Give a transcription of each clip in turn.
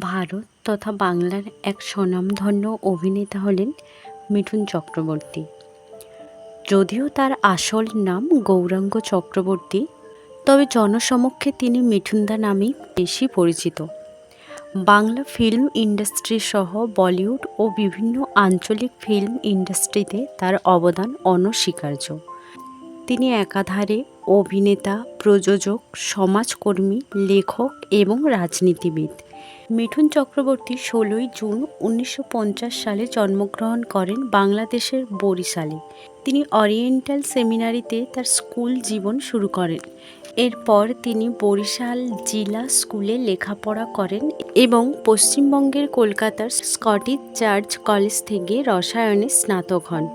ভারত তথা বাংলার এক স্বনামধন্য অভিনেতা হলেন মিঠুন চক্রবর্তী। যদিও তার আসল নাম গৌরাঙ্গ চক্রবর্তী, তবে জনসমক্ষে তিনি মিঠুনদা নামেই বেশি পরিচিত। বাংলা ফিল্ম ইন্ডাস্ট্রি সহ বলিউড ও বিভিন্ন আঞ্চলিক ফিল্ম ইন্ডাস্ট্রিতে তার অবদান অনস্বীকার্য। তিনি একাধারে অভিনেতা, প্রযোজক, সমাজকর্মী, লেখক এবং রাজনীতিবিদ। মিঠুন চক্রবর্তী ষোলোই জুন উনিশশো পঞ্চাশ সালে জন্মগ্রহণ করেন বাংলাদেশের বরিশালে। তিনি অরিয়েন্টাল সেমিনারিতে তার স্কুল জীবন শুরু করেন। এরপর তিনি বরিশাল জিলা স্কুলে লেখাপড়া করেন এবং পশ্চিমবঙ্গের কলকাতার স্কটিশ চার্চ কলেজ থেকে রসায়নে স্নাতক হন।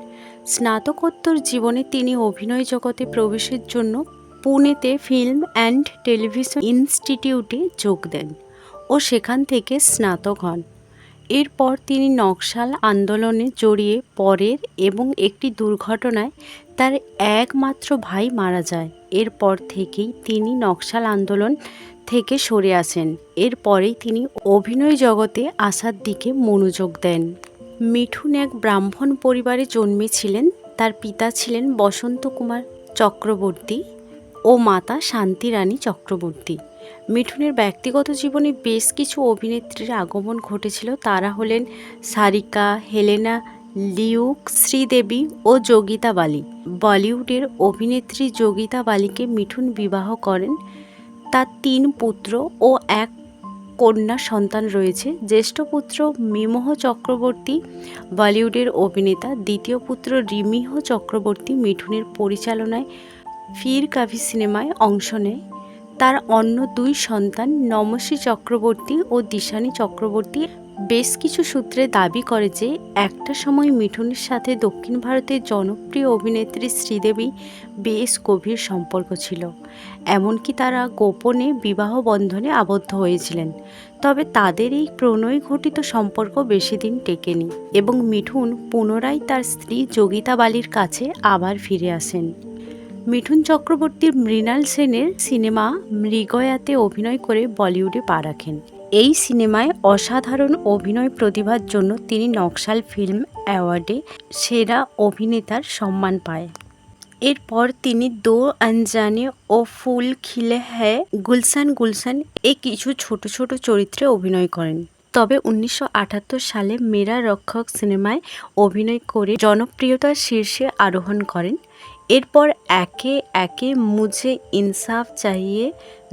স্নাতকোত্তর জীবনে তিনি অভিনয় জগতে প্রবেশের জন্য পুনেতে ফিল্ম অ্যান্ড টেলিভিশন ইনস্টিটিউটে যোগ দেন। ও সেখান থেকে স্নাতক হন। এরপর তিনি নকশাল আন্দোলনে জড়িয়ে পরের এবং একটি দুর্ঘটনায় তার একমাত্র ভাই মারা যায়। এরপর থেকেই তিনি নকশাল আন্দোলন থেকে সরে আসেন। এরপরেই তিনি অভিনয় জগতে আসার দিকে মনোযোগ দেন। মিঠুন এক ব্রাহ্মণ পরিবারে জন্মেছিলেন। তার পিতা ছিলেন বসন্ত কুমার চক্রবর্তী ও মাতা শান্তিরানী চক্রবর্তী। মিঠুনের ব্যক্তিগত জীবনে বেশ কিছু অভিনেত্রীর আগমন ঘটেছিল। তারা হলেন সারিকা, হেলেনা লিউক শ্রীদেবী ও যোগিতা বালি। বলিউডের অভিনেত্রী যোগিতা বালিকে মিঠুন বিবাহ করেন। তার তিন পুত্র ও এক কন্যা সন্তান রয়েছে। জ্যেষ্ঠ পুত্র মিমোহ চক্রবর্তী, বলিউডের অভিনেতা। দ্বিতীয় পুত্র রিমিহ চক্রবর্তী মিঠুনের পরিচালনায় ফির কাভি সিনেমায় অংশ নেয়। তার অন্য দুই সন্তান নমসী চক্রবর্তী ও দিশানী চক্রবর্তী বেশ কিছু সূত্রে দাবি করে যে একটা সময় মিঠুনের সাথে দক্ষিণ ভারতের জনপ্রিয় অভিনেত্রী শ্রীদেবী বেশ গভীর সম্পর্ক ছিল। এমনকি তারা গোপনে বিবাহ বন্ধনে আবদ্ধ হয়েছিলেন। তবে তাদের এই প্রণয় ঘটিত সম্পর্ক বেশি দিন টেকেনি এবং মিঠুন পুনরায় তার স্ত্রী যোগিতা বালির কাছে আবার ফিরে আসেন। মিঠুন চক্রবর্তীর মৃণাল সেনের সিনেমা মৃগয়াতে অভিনয় করে বলিউডে পা রাখেন। এই সিনেমায় অসাধারণ অভিনয় প্রতিভার জন্য তিনি নকশাল ফিল্ম অ্যাওয়ার্ডে সেরা অভিনেতার সম্মান পায়। এরপর তিনি দো আনজানে ও ফুল খিলে হ্যায় গুলশান গুলশান এ কিছু ছোট ছোট চরিত্রে অভিনয় করেন। তবে উনিশশো আটাত্তর সালে মেরা রক্ষক সিনেমায় অভিনয় করে জনপ্রিয়তার শীর্ষে আরোহণ করেন। এরপর একে একে মুঝে ইনসাফ চাহিয়ে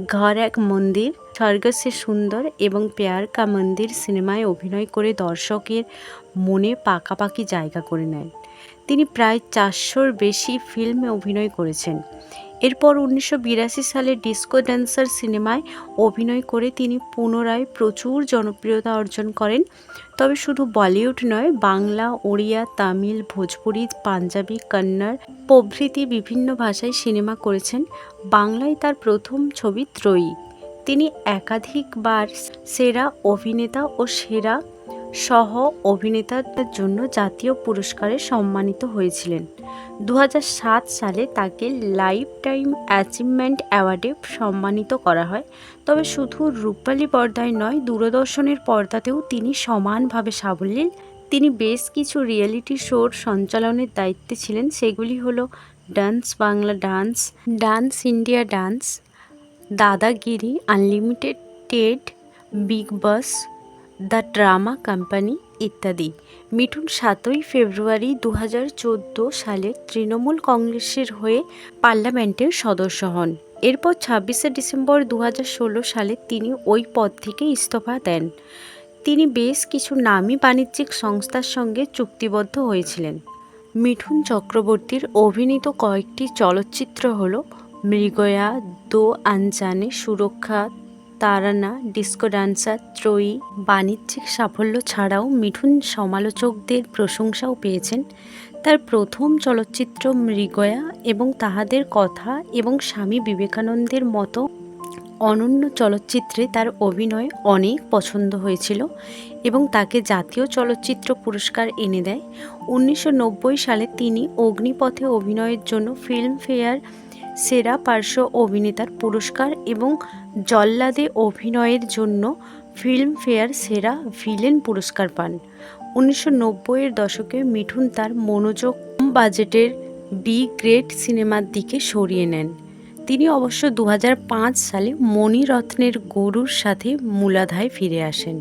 ঘর এক মন্দির, স্বর্গ সে সুন্দর এবং পেয়ার কা মন্দির সিনেমায় অভিনয় করে দর্শকের মনে পাকাপাকি জায়গা করে নেন তিনি প্রায় চারশোর বেশি ফিল্মে অভিনয় করেছেন। এরপর উনিশশো বিরাশি সালে ডিস্কো ড্যান্সার সিনেমায় অভিনয় করে তিনি পুনরায় প্রচুর জনপ্রিয়তা অর্জন করেন। তবে শুধু বলিউড নয়, বাংলা, ওড়িয়া, তামিল, ভোজপুরি, পাঞ্জাবি, কন্নড় প্রভৃতি বিভিন্ন ভাষায় সিনেমা করেছেন। বাংলায় তার প্রথম ছবি ত্রয়ী। তিনি একাধিকবার সেরা অভিনেতা ও সেরা সহ অভিনেতার জন্য জাতীয় পুরস্কারে সম্মানিত হয়েছিলেন। দু হাজার সাত সালে তাকে লাইফ টাইম অ্যাচিভমেন্ট অ্যাওয়ার্ডে সম্মানিত করা হয়। তবে শুধু রূপালী পর্দায় নয়, দূরদর্শনের পর্দাতেও তিনি সমানভাবে সাবলীল। তিনি বেশ কিছু রিয়েলিটি শোর সঞ্চালনের দায়িত্বে ছিলেন। সেগুলি হলো dance Bangla dance dance India dance, Dadagiri, unlimited, ted, big boss the drama company ইত্যাদি। মিঠুন সাতই ফেব্রুয়ারি দু হাজার চোদ্দ সালে তৃণমূল কংগ্রেসের হয়ে পার্লামেন্টের সদস্য হন। এরপর ছাব্বিশে ডিসেম্বর দু হাজার ষোলো সালে তিনি ওই পদ থেকে ইস্তফা দেন। তিনি বেশ কিছু নামী বাণিজ্যিক সংস্থার সঙ্গে চুক্তিবদ্ধ হয়েছিলেন। মিঠুন চক্রবর্তীর অভিনীত কয়েকটি চলচ্চিত্র হল মৃগয়া, দো আনজানে সুরক্ষা তারানা, ডিস্কো ডান্সার, ত্রয়ী, বাণিজ্যিক সাফল্য ছাড়াও মিঠুন সমালোচকদের প্রশংসাও পেয়েছেন। তার প্রথম চলচ্চিত্র মৃগয়া এবং তাহাদের কথা এবং স্বামী বিবেকানন্দের মতো অনন্য চলচ্চিত্রে তার অভিনয় অনেক পছন্দ হয়েছিল এবং তাকে জাতীয় চলচ্চিত্র পুরস্কার এনে দেয়। উনিশশো নব্বই সালে তিনি অগ্নিপথে অভিনয়ের জন্য ফিল্মফেয়ার সেরা পার্শ্ব অভিনেতার পুরস্কার এবং জল্লাদে অভিনয়ের জন্য ফিল্মফেয়ার সেরা ভিলেন পুরস্কার পান। উনিশশো নব্বইয়ের দশকে মিঠুন তার মনোযোগ কম বাজেটের বি গ্রেড সিনেমার দিকে সরিয়ে নেন। তিনি অবশ্য দু হাজার পাঁচ সালে মণিরত্নের গরুর সাথে মূলাধায় ফিরে আসেন।